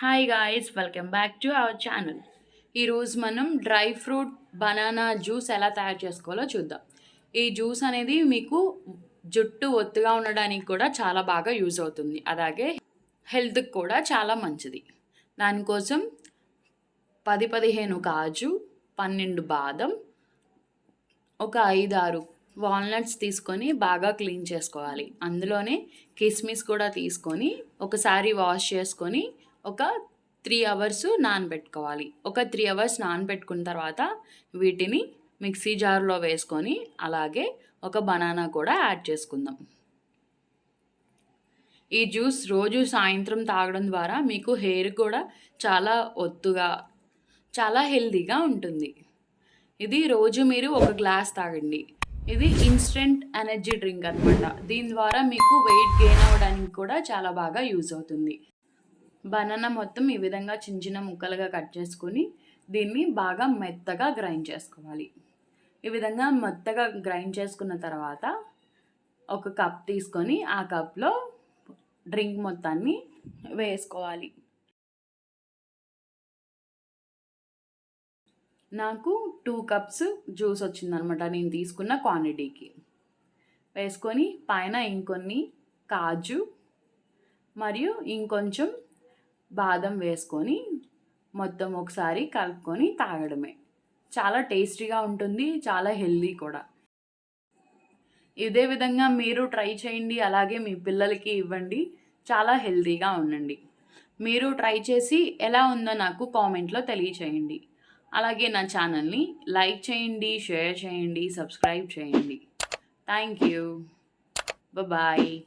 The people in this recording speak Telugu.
Hi guys welcome back to our channel ఈరోజు మనం డ్రై ఫ్రూట్ బనానా జ్యూస్ ఎలా తయారు చేసుకోవాలో చూద్దాం. ఈ జ్యూస్ అనేది మీకు జుట్టు ఒత్తుగా ఉండడానికి కూడా చాలా బాగా యూజ్ అవుతుంది. అలాగే హెల్త్కి కూడా చాలా మంచిది. దానికోసం పది పదిహేను కాజు పన్నెండు బాదం ఒక ఐదారు వాల్నట్స్ తీసుకొని బాగా క్లీన్ చేసుకోవాలి. అందులోనే కిస్మిస్ కూడా తీసుకొని ఒకసారి వాష్ చేసుకొని ఒక త్రీ అవర్స్ నానబెట్టుకోవాలి. ఒక త్రీ అవర్స్ నానబెట్టుకున్న తర్వాత వీటిని మిక్సీ జార్లో వేసుకొని అలాగే ఒక బనానా కూడా యాడ్ చేసుకుందాం. ఈ జ్యూస్ రోజు సాయంత్రం తాగడం ద్వారా మీకు హెయిర్ కూడా చాలా ఒత్తుగా చాలా హెల్దీగా ఉంటుంది. ఇది రోజు మీరు ఒక గ్లాస్ తాగండి. ఇది ఇన్స్టెంట్ ఎనర్జీ డ్రింక్ అనమాట దీని ద్వారా మీకు వెయిట్ గెయిన్ అవ్వడానికి కూడా చాలా బాగా యూజ్ అవుతుంది. బనానా మొత్తం ఈ విధంగా చిన్న చిన్న ముక్కలుగా కట్ చేసుకొని దీన్ని బాగా మెత్తగా గ్రైండ్ చేసుకోవాలి. ఈ విధంగా మెత్తగా గ్రైండ్ చేసుకున్న తర్వాత ఒక కప్ తీసుకొని ఆ కప్లో డ్రింక్ మొత్తాన్ని వేసుకోవాలి. నాకు టూ కప్స్ జ్యూస్ వచ్చిందనమాట నేను తీసుకున్న క్వాంటిటీకి. వేసుకొని పైన ఇంకొన్ని కాజు మరియు ఇంకొంచెం బాదం వేసుకొని మొత్తం ఒకసారి కలుపుకొని తాగడమే. చాలా టేస్టీగా ఉంటుంది చాలా హెల్దీ కూడా. ఇదే విధంగా మీరు ట్రై చేయండి అలాగే మీ పిల్లలకి ఇవ్వండి చాలా హెల్తీగా ఉండండి. మీరు ట్రై చేసి ఎలా ఉందో నాకు కామెంట్లో తెలియచేయండి. అలాగే నా ఛానల్ని లైక్ చేయండి షేర్ చేయండి సబ్స్క్రైబ్ చేయండి. Thank you. బాయ్